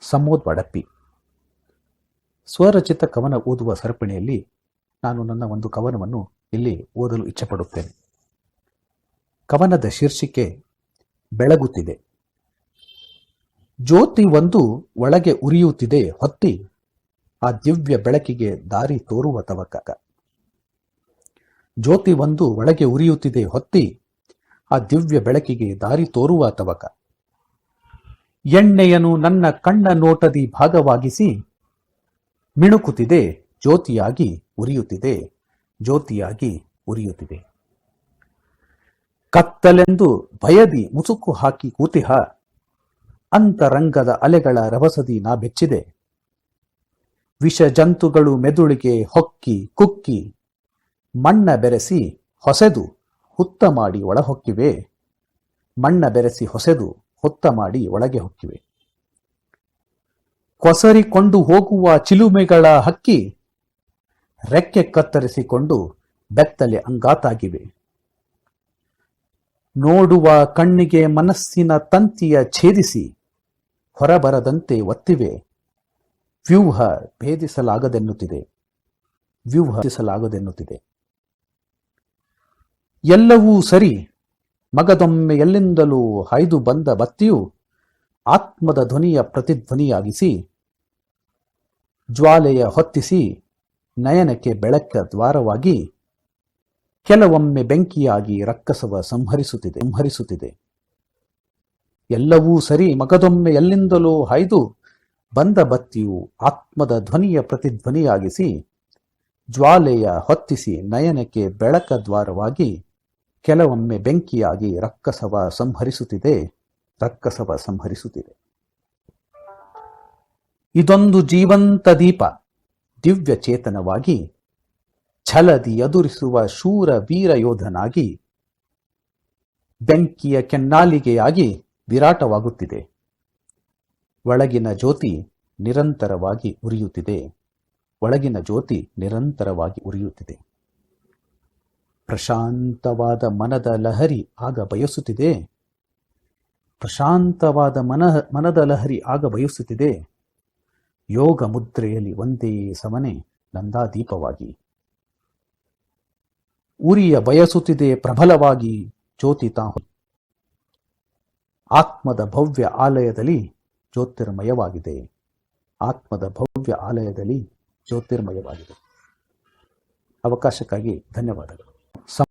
ಸಮೋದ್ ವಡಪ್ಪಿ ಸ್ವರಚಿತ ಕವನ ಓದುವ ಸರಪಣಿಯಲ್ಲಿ ನಾನು ನನ್ನ ಒಂದು ಕವನವನ್ನು ಇಲ್ಲಿ ಓದಲು ಇಚ್ಛೆಪಡುತ್ತೇನೆ. ಕವನದ ಶೀರ್ಷಿಕೆ ಬೆಳಗುತ್ತಿದೆ. ಜ್ಯೋತಿ ಒಂದು ಒಳಗೆ ಉರಿಯುತ್ತಿದೆ ಹೊತ್ತಿ, ಆ ದಿವ್ಯ ಬೆಳಕಿಗೆ ದಾರಿ ತೋರುವ ತವಕ. ಜ್ಯೋತಿ ಒಂದು ಒಳಗೆ ಉರಿಯುತ್ತಿದೆ ಹೊತ್ತಿ, ಆ ದಿವ್ಯ ಬೆಳಕಿಗೆ ದಾರಿ ತೋರುವ ತವಕ. ಎಣ್ಣೆಯನು ನನ್ನ ಕಣ್ಣ ನೋಟದಿ ಭಾಗವಾಗಿಸಿ ಮಿಣುಕುತ್ತಿದೆ, ಜ್ಯೋತಿಯಾಗಿ ಉರಿಯುತ್ತಿದೆ ಜ್ಯೋತಿಯಾಗಿ ಉರಿಯುತ್ತಿದೆ. ಕತ್ತಲೆಂದು ಭಯದಿ ಮುಸುಕು ಹಾಕಿ ಕೂತಿಹ, ಅಂತರಂಗದ ಅಲೆಗಳ ರಭಸದಿ ನಾ ಬೆಚ್ಚಿದೆ. ವಿಷ ಜಂತುಗಳು ಮೆದುಳಿಗೆ ಹೊಕ್ಕಿ ಕುಕ್ಕಿ, ಮಣ್ಣ ಬೆರೆಸಿ ಹೊಸೆದು ಹುತ್ತ ಮಾಡಿ ಒಳಹೊಕ್ಕಿವೆ. ಮಣ್ಣ ಬೆರೆಸಿ ಹೊಸೆದು ಹುತ್ತ ಮಾಡಿ ಒಳಗೆ ಹೊಕ್ಕಿವೆ. ಕೊಸರಿಕೊಂಡು ಹೋಗುವ ಚಿಲುಮೆಗಳ ಹಕ್ಕಿ ರೆಕ್ಕೆ ಕತ್ತರಿಸಿಕೊಂಡು ಬೆತ್ತಲೆ ಅಂಗಾತಾಗಿವೆ. ನೋಡುವ ಕಣ್ಣಿಗೆ ಮನಸ್ಸಿನ ತಂತಿಯ ಛೇದಿಸಿ ಹೊರಬರದಂತೆ ಒತ್ತಿವೆ. ವ್ಯೂಹ ಭೇದಿಸಲಾಗದೆನ್ನುತ್ತಿದೆ. ವ್ಯೂಹಿಸಲಾಗದೆನ್ನುತ್ತಿದೆ ಎಲ್ಲವೂ ಸರಿ. ಮಗದೊಮ್ಮೆ ಎಲ್ಲಿಂದಲೂ ಹಾಯ್ದು ಬಂದ ಬತ್ತಿಯು ಆತ್ಮದ ಧ್ವನಿಯ ಪ್ರತಿಧ್ವನಿಯಾಗಿಸಿ, ಜ್ವಾಲೆಯ ಹೊತ್ತಿಸಿ ನಯನಕ್ಕೆ ಬೆಳಕ ದ್ವಾರವಾಗಿ ಕೆಲವೊಮ್ಮೆ ಬೆಂಕಿಯಾಗಿ ರಕ್ಕಸವ ಸಂಹರಿಸುತ್ತಿದೆ ಸಂಹರಿಸುತ್ತಿದೆ. ಎಲ್ಲವೂ ಸರಿ, ಮಗದೊಮ್ಮೆ ಎಲ್ಲಿಂದಲೂ ಹಾಯ್ದು ಬಂದ ಬತ್ತಿಯು ಆತ್ಮದ ಧ್ವನಿಯ ಪ್ರತಿಧ್ವನಿಯಾಗಿಸಿ, ಜ್ವಾಲೆಯ ಹೊತ್ತಿಸಿ ನಯನಕ್ಕೆ ಬೆಳಕ ದ್ವಾರವಾಗಿ ಕೆಲವೊಮ್ಮೆ ಬೆಂಕಿಯಾಗಿ ರಕ್ಕಸವ ಸಂಹರಿಸುತ್ತಿದೆ ರಕ್ಕಸವ ಸಂಹರಿಸುತ್ತಿದೆ. ಇದೊಂದು ಜೀವಂತ ದೀಪ, ದಿವ್ಯ ಚೇತನವಾಗಿ ಛಲದಿ ಎದುರಿಸುವ ಶೂರ ವೀರ ಯೋಧನಾಗಿ ಬೆಂಕಿಯ ಕೆನ್ನಾಲಿಗೆಯಾಗಿ ವಿರಾಟವಾಗುತ್ತಿದೆ. ಒಳಗಿನ ಜ್ಯೋತಿ ನಿರಂತರವಾಗಿ ಉರಿಯುತ್ತಿದೆ. ಒಳಗಿನ ಜ್ಯೋತಿ ನಿರಂತರವಾಗಿ ಉರಿಯುತ್ತಿದೆ. ಪ್ರಶಾಂತವಾದ ಮನದ ಲಹರಿ ಆಗ ಬಯಸುತ್ತಿದೆ. ಪ್ರಶಾಂತವಾದ ಮನ, ಮನದ ಲಹರಿ ಆಗ ಬಯಸುತ್ತಿದೆ. ಯೋಗ ಮುದ್ರೆಯಲ್ಲಿ ಒಂದೇ ಸಮನೆ ನಂದಾದೀಪವಾಗಿ. ಉರಿಯ ಬಯಸುತ್ತಿದೆ ಪ್ರಬಲವಾಗಿ ಜ್ಯೋತಿ ತಾಹು. ಆತ್ಮದ ಭವ್ಯ ಆಲಯದಲ್ಲಿ ಜ್ಯೋತಿರ್ಮಯವಾಗಿದೆ. ಆತ್ಮದ ಭವ್ಯ ಆಲಯದಲ್ಲಿ ಜ್ಯೋತಿರ್ಮಯವಾಗಿದೆ. ಅವಕಾಶಕ್ಕಾಗಿ ಧನ್ಯವಾದಗಳು. some